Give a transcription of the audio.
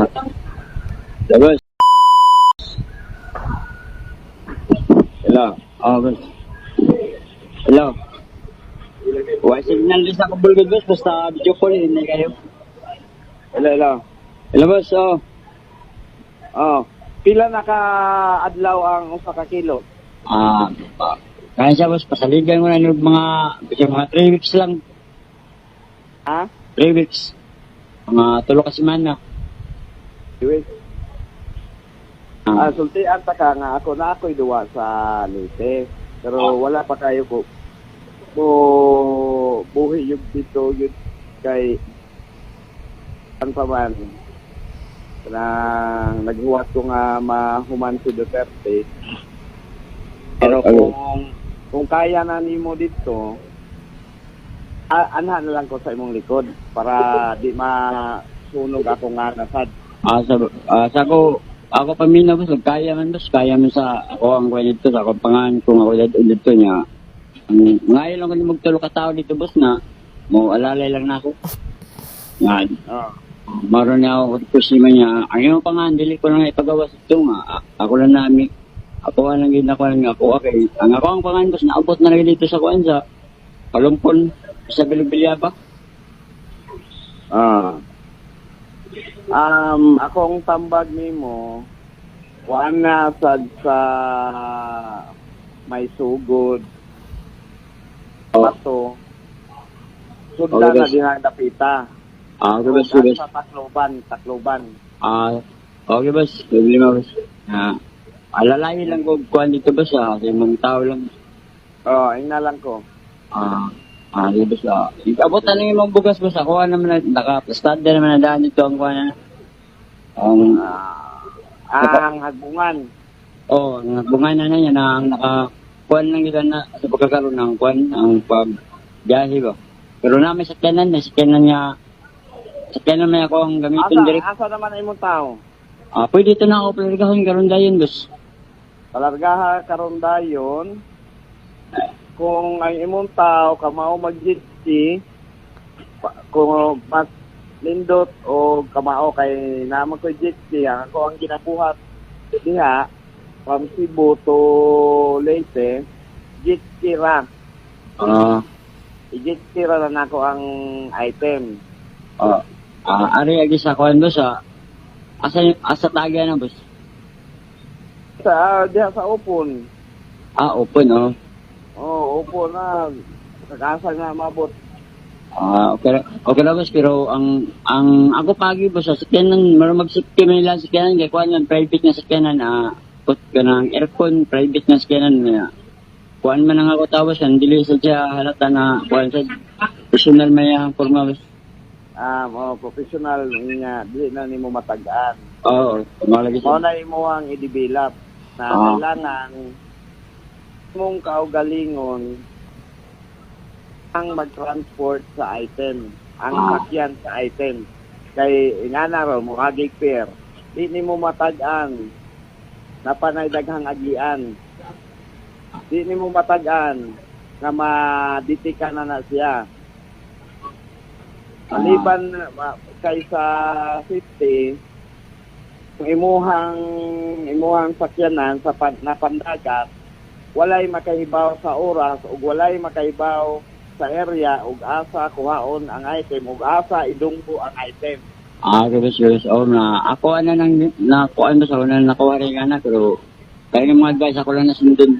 Labas. Hello. Oh, boss. Hello. Why signal din sa kabulgad, boss. Basta video call, hindi kayo. Hello, hello. Hello, boss. Oh. Oh, pila naka adlaw ang usa ka kilo? Ah, ah, kaya siya, boss. Pasaligan ko na yung mga, mga 3 weeks lang. Ha? 3 weeks. Mga tulo ka semana. Diwes. Ah, Ah, sultian ta ka nga ako na ako'y duwa sa Leyte. Pero wala pa kayo ko mo buhi yung dito yun kay ang paman na naghuwat ko nga mahuman si Duterte. Pero Ano? kung kung kaya na nimo dito, anha na lang ko sa imong likod para di masunog ako nga nasad. Ah, sa, ah, sa ako, ako pamina. Kung Kaya man, boss. Kaya man sa ako ang kaya dito. Sa ako pangan, kung ako dito, dito niya. Ang, ngayon lang ko ni magtulo ka tao dito, boss, na mo alalay lang na ako. Nga, Oh. Maroon niya ako kusima niya. Ang iyong pangan, dili ko lang ipagawa sa ito nga. Ako lang nami. Ako ang lang gina ko lang ako. Okay. Ang ako ang pangan, boss, naabot na lang dito sa kuan sa Kalumpon, sa Bilibiliaba. Ah. Um, akong tambag nimo, na sad sa may sugod. Oh. Pato. Sudla Okay, na ang dapita. Ah, okay, Ug okay. Sa Tacloban, Tacloban. Ah, okay, boss. Problema, boss. Ah, alalayo lang ko kuan dito, boss, ah. Kasi mga tao lang. Oh, ina lang ko. Ah, ah, di boss, ah. Abot na lang yung bugas, boss. Ako naman na, naka-stad na naman na daan dito ang kuan na. Ang, Ah, ang hagbungan. oh, nagbunga na na yan, ang naka, kuan lang yun na, sa pagkakaroon ng kuan, ang pag, biyahe ba. Pero na may sakyanan na, sakyanan niya, sakyanan may ako ang gamitin direct. asa naman imong tao? Ah, pwede ito na ako, pero kahon karon dayon, boss. Palargaha karon dayon kung ang imong tao kamao mag-jitsi pa- kung mas lindot o kamao kay naman ko jitsi ang ako ang ginabuhat diha from Cebu to Leyte jitsi ra Ah, i-jitsi ra na nako ang item ah, ah, ari agi sa kuan, boss, ah. Asa, asa taga na, boss? sa diha sa upon Ah, open, oh. Oh upon na kagasa nga mabot. Ah, okay, okay na boss, pero ang ang ako pagi boss sa sakyanan, meron mag-safety man nila sa sakyanan, kaya kuha yan, private na sakyanan, ah, put ka ng aircon, private na sakyanan, na kuhaan man ang ako tapos, yan, dili sa siya halata na, kuhaan sa personal may ang forma boss. ah mo professional nga dili na nimo matagaan. Oo, malagi Mao sa, na imo ang i-develop na Ah. kailangan mong kaugalingon ang mag-transport sa item, ang Ah. sakyan sa item. Kay nga na ro mo agig pair. Di nimo matag-an na panay daghang agian. Di nimo matag-an nga maditikan na na siya. Maliban ma- kay sa safety, kung imuhang imuhang sakyanan sa pan, na pandagat walay makahibaw sa oras ug walay makahibaw sa area ug asa kuhaon ang item ug asa idunggo ang item ah, boss, boss, oh, na, ako ano nang, na, kuhaan boss, ako na nakuha rin nga na, pero, kaya ng mga guys, ako lang nasundin.